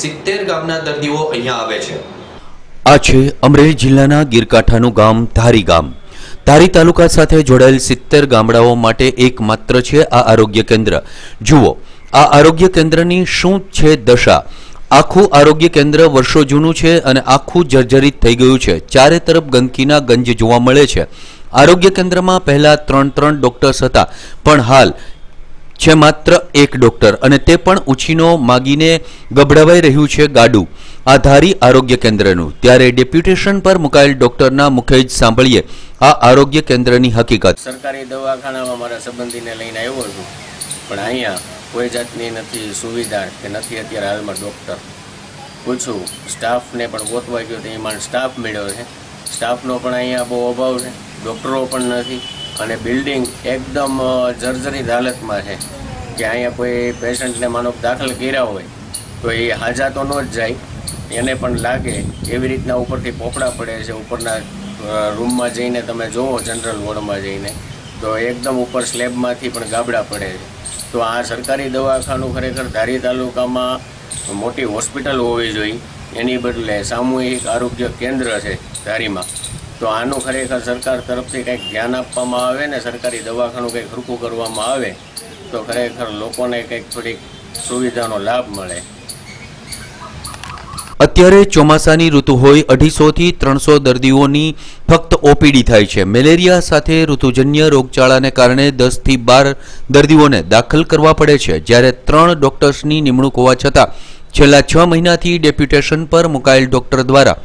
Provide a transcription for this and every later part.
સિત્તેર ગામના દર્દીઓ અહીંયા આવે છે. આ છે અમરેલી જિલ્લાના ગીરકાંઠાનું ગામ ધારી ગામ. ધારી તાલુકા સાથે જોડાયેલ સિત્તેર ગામડાઓ માટે એકમાત્ર છે આ આરોગ્ય કેન્દ્ર. જુઓ, આ આરોગ્ય કેન્દ્રની શું છે દશા? આખું આરોગ્ય કેન્દ્ર વર્ષો જૂનું છે અને આખું જર્જરિત થઈ ગયું છે. ચારે તરફ ગંદકીના ગંજ જોવા મળે છે. આરોગ્ય કેન્દ્રમાં પહેલા ત્રણ ત્રણ ડોક્ટર્સ હતા, પણ હાલ છે માત્ર એક ડોક્ટર અને તે પણ ઉછીનો માગીને ગભડાવાઈ રહ્યું છે ગાડું. આ ધારી આરોગ્ય કેન્દ્રનું. ત્યારે ડેપ્યુટેશન પર મુકાયેલ ડોક્ટરના મુખે જ સાંભળીએ, આ આરોગ્ય કેન્દ્રની હકીકત. સરકારી દવાખાનામાં મારા સંબંધીને લઈને આવ્યો છું. પણ અહીંયા કોઈ જાતની નથી સુવિધા કે નથી અત્યારે હાલમાં ડૉક્ટર. પૂછું, સ્ટાફને પણ ગોતવા ગયો તો એમાં સ્ટાફ મળ્યો છે. સ્ટાફનો પણ અહીંયા બહુ અભાવ છે. ડૉક્ટરો પણ નથી. અને બિલ્ડિંગ એકદમ જર્જરિત હાલતમાં છે. કે અહીંયા કોઈ પેશન્ટને માનો દાખલ કર્યા હોય, તો એ હાજા તો ન જ જાય. એને પણ લાગે એવી રીતના ઉપરથી પોપડા પડે છે, ઉપરના રૂમમાં જઈને તમે જુઓ જનરલ વોર્ડમાં જઈને, તો એકદમ ઉપર સ્લેબમાંથી પણ ગાબડા પડે છે. તો આ સરકારી દવાખાનું ખરેખર ધારી તાલુકામાં મોટી હોસ્પિટલ હોવી જોઈએ. એની બદલે સામૂહિક આરોગ્ય કેન્દ્ર છે ધારીમાં. તો આનું ખરેખર સરકાર તરફથી કંઈક ધ્યાન આપવામાં આવે ને સરકારી દવાખાનું કંઈક હરકું કરવામાં આવે, તો ખરેખર લોકોને કંઈક થોડીક સુવિધાનો લાભ મળે. અત્યારે ચોમાસાની ઋતુ હોય, અઢીસોથી ત્રણસો દર્દીઓની ફક્ત ઓપીડી થાય છે. મેલેરિયા સાથે ઋતુજન્ય રોગચાળાને કારણે દસથી બાર દર્દીઓને દાખલ કરવા પડે છે. જ્યારે ત્રણ ડોક્ટર્સની નિમણૂક હોવા છતાં છેલ્લા છ મહિનાથી ડેપ્યુટેશન પર મુકાયેલ ડોક્ટર દ્વારા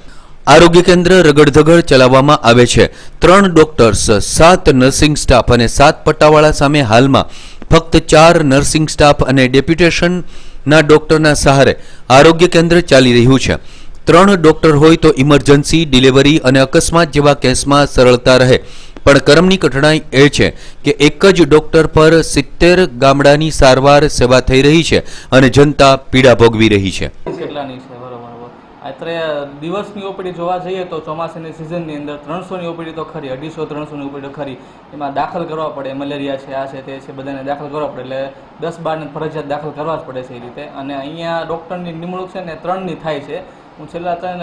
આરોગ્ય કેન્દ્ર રગડધગડ ચલાવવામાં આવે છે. ત્રણ ડોક્ટર્સ, સાત નર્સિંગ સ્ટાફ અને સાત પટ્ટાવાળા સામે હાલમાં ફક્ત ચાર નર્સિંગ સ્ટાફ અને ડેપ્યુટેશનના ડોક્ટરના સહારે આરોગ્ય કેન્દ્ર ચાલી રહ્યું છે. ત્રણ ડોક્ટર હોય તો ઇમરજન્સી, ડિલિવરી અને અકસ્માત જેવા કેસમાં સરળતા રહે. પણ કરમની કઠણાઈ એ છે કે એક જ ડોક્ટર પર સિત્તેર ગામડાની સારવાર સેવા થઈ રહી છે અને જનતા પીડા ભોગવી રહી છે કેટલાની છે બરોબર બરોબર અત્યારે દિવસની ઓપીડી જોવા જઈએ તો ચોમાસાની સિઝનની અંદર ત્રણસોની ઓપીડી તો ખરી, અઢીસો ત્રણસોની ઓપીડી ખરી. એમાં દાખલ કરવા પડે, મલેરિયા છે, આ છે, તે છે, બધાને દાખલ કરવા પડે. એટલે દસ બારને ફરજિયાત દાખલ કરવા જ પડે છે એ રીતે. અને અહીંયા ડૉક્ટરની નિમણૂક છે ને ત્રણની થાય છે. હું છેલ્લા ત્રણ,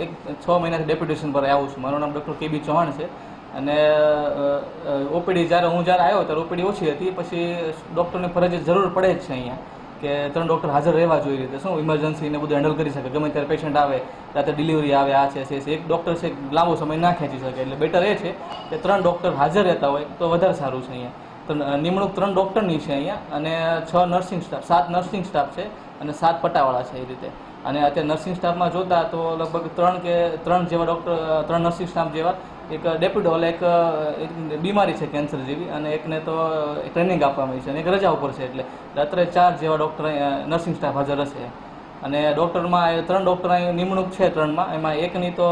એક, છ મહિનાથી ડેપ્યુટેશન પર આવું છું. મારું નામ ડૉક્ટર કે બી ચૌહાણ છે. અને ઓપીડી જ્યારે હું જ્યારે આવ્યો ત્યારે ઓપીડી ઓછી હતી. પછી ડૉક્ટરની ફરજિયાત જરૂર પડે જ છે અહીંયા. કે ત્રણ ડૉક્ટર હાજર રહેવા જોઈએ. રીતે શું ઇમરજન્સી ને બધું હેન્ડલ કરી શકે. ગમે ત્યારે પેશન્ટ આવે, રાતે ડિલિવરી આવે, આ છે છે એક ડૉક્ટર છે, લાંબો સમય ના ખેંચી શકે. એટલે બેટર એ છે કે ત્રણ ડૉક્ટર હાજર રહેતા હોય તો વધારે સારું છે અહીંયા. તો નિમણૂક ત્રણ ડૉક્ટરની છે અહીંયા અને છ નર્સિંગ સ્ટાફ સાત નર્સિંગ સ્ટાફ છે અને સાત પટાવાળા છે એ રીતે. અને અત્યારે નર્સિંગ સ્ટાફમાં જોતા તો લગભગ ત્રણ કે, ત્રણ જેવા ડૉક્ટર ત્રણ નર્સિંગ સ્ટાફ જેવા એક ડેપિડોલ એક બીમારી છે કેન્સર જેવી અને એકને તો ટ્રેનિંગ આપવામાં આવી છે અને એક રજા ઉપર છે એટલે રાત્રે ચાર જેવા ડૉક્ટર નર્સિંગ સ્ટાફ હાજર હશે. અને ડૉક્ટરમાં ત્રણ ડૉક્ટર નિમણૂક છે ત્રણમાં. એમાં એકની તો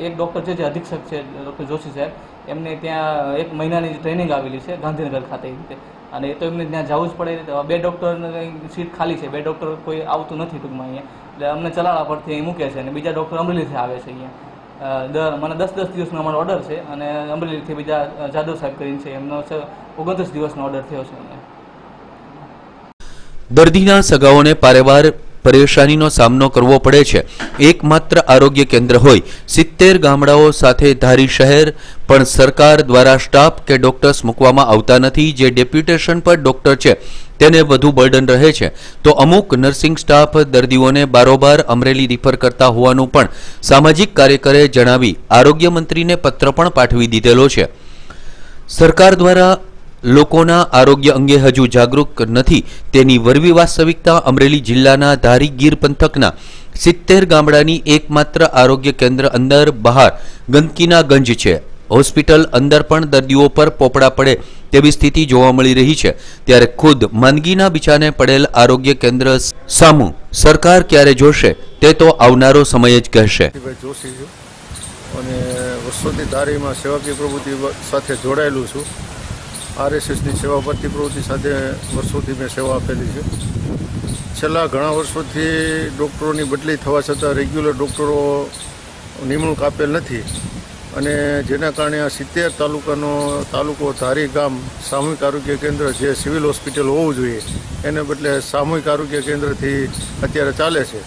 એક ડૉક્ટર છે જે અધિક્ષક છે ડૉક્ટર જોશી સાહેબ. એમને ત્યાં એક મહિનાની ટ્રેનિંગ આવેલી છે ગાંધીનગર ખાતે રીતે. અને એ તો એમને ત્યાં જવું જ પડે. બે ડૉક્ટર સીટ ખાલી છે. બે ડૉક્ટર કોઈ આવતું નથી ટૂંકમાં અહીંયા. એટલે અમને ચલાળા પરથી અહીં મૂકે છે અને બીજા ડૉક્ટર અમરેલીથી આવે છે અહીંયા. મને દસ દસ દિવસનો અમારો ઓર્ડર છે અને અમરેલીથી બીજા જાદવ સાહેબ કરીને છે. એમનો ઓગણત્રીસ દિવસનો ઓર્ડર થયો છે અમને દર્દીના સગાઓને પારેવાર પરેશાનીનો સામનો કરવો પડે છે. એકમાત્ર આરોગ્ય કેન્દ્ર હોય સિત્તેર ગામડાઓ સાથે ધારી શહેર, પણ સરકાર દ્વારા સ્ટાફ કે ડોક્ટર્સ મૂકવામાં આવતા નથી, જે ડેપ્યુટેશન પર ડોક્ટર છે. તેને વધુ બર્ડન રહે છે. તો અમુક નર્સિંગ સ્ટાફ દર્દીઓને બારોબાર અમરેલી રિફર કરતા હોવાનું પણ સામાજિક કાર્યકરે જણાવી આરોગ્ય મંત્રીને પત્ર પણ પાઠવી દીધેલો છે. સરકાર દ્વારા લોકોના આરોગ્ય અંગે હજુ જાગૃત નથી. તેની વરવી વાસ્તવિકતા અમરેલી જિલ્લાના ધારી ગીર પંથકના સિત્તેર ગામડાની એકમાત્ર આરોગ્ય કેન્દ્ર અંદર બહાર ગંદકીના ગંજ છે. હોસ્પિટલ અંદર પણ દર્દીઓ પર પોપડા પડે તેવી સ્થિતિ જોવા મળી રહી છે. ત્યારે ખુદ માંદગીના બિછાને પડેલ આરોગ્ય કેન્દ્ર સામું સરકાર ક્યારે જોશે તે તો આવનારો સમય જ કહેશે. અને વર્ષોથી ધારીમાં સેવાકીય પ્રવૃત્તિ સાથે જોડાયેલું છું. આરએસએસની સેવા ભરતી પ્રવૃત્તિ સાથે વર્ષોથી મેં સેવા આપેલી છે. છેલ્લા ઘણા વર્ષોથી ડૉક્ટરોની બદલી થવા છતાં રેગ્યુલર ડૉક્ટરો નિમણૂક આપેલ નથી. અને જેના કારણે આ સિત્તેર તાલુકાનો તાલુકો ધારી ગામ સામૂહિક આરોગ્ય કેન્દ્ર જે સિવિલ હોસ્પિટલ હોવું જોઈએ, એને બદલે સામૂહિક આરોગ્ય કેન્દ્રથી અત્યારે ચાલે છે.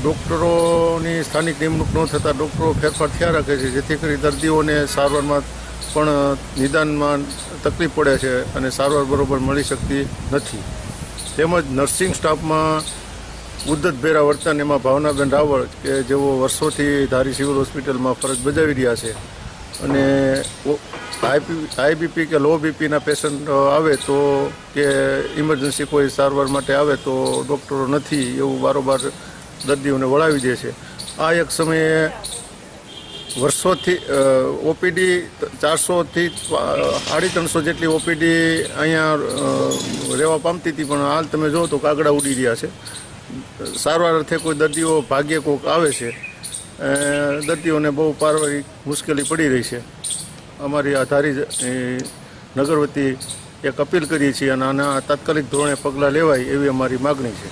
ડૉક્ટરોની સ્થાનિક નિમણૂક ન થતાં ડૉક્ટરો ફેરફાર થયા રાખે છે, જેથી કરી દર્દીઓને સારવારમાં પણ નિદાનમાં તકલીફ પડે છે અને સારવાર બરોબર મળી શકતી નથી. તેમજ નર્સિંગ સ્ટાફમાં ઉદ્ધતભેરા વર્તન એમાં ભાવનાબેન રાવળ કે જેઓ વર્ષોથી ધારી સિવિલ હોસ્પિટલમાં ફરજ બજાવી રહ્યા છે અને આઈબીપી કે લો બીપીના પેશન્ટ આવે તો કે ઇમરજન્સી કોઈ સારવાર માટે આવે તો ડૉક્ટરો નથી એવું બારોબાર દર્દીઓને વળાવી દે છે. આ એક સમયે વર્ષોથી ઓપીડી ચારસોથી સાડી ત્રણસો જેટલી ઓપીડી અહીંયા રહેવા પામતી હતી, પણ હાલ તમે જુઓ તો કાગડા ઉડી રહ્યા છે. સારવાર અર્થે કોઈ દર્દીઓ ભાગ્યે કોઈક આવે છે દર્દીઓને બહુ પારવારિક મુશ્કેલી પડી રહી છે. અમારી આધારી ધારી નગર વતી એક અપીલ કરીએ છીએ અને આના તાત્કાલિક ધોરણે પગલાં લેવાય એવી અમારી માગણી છે.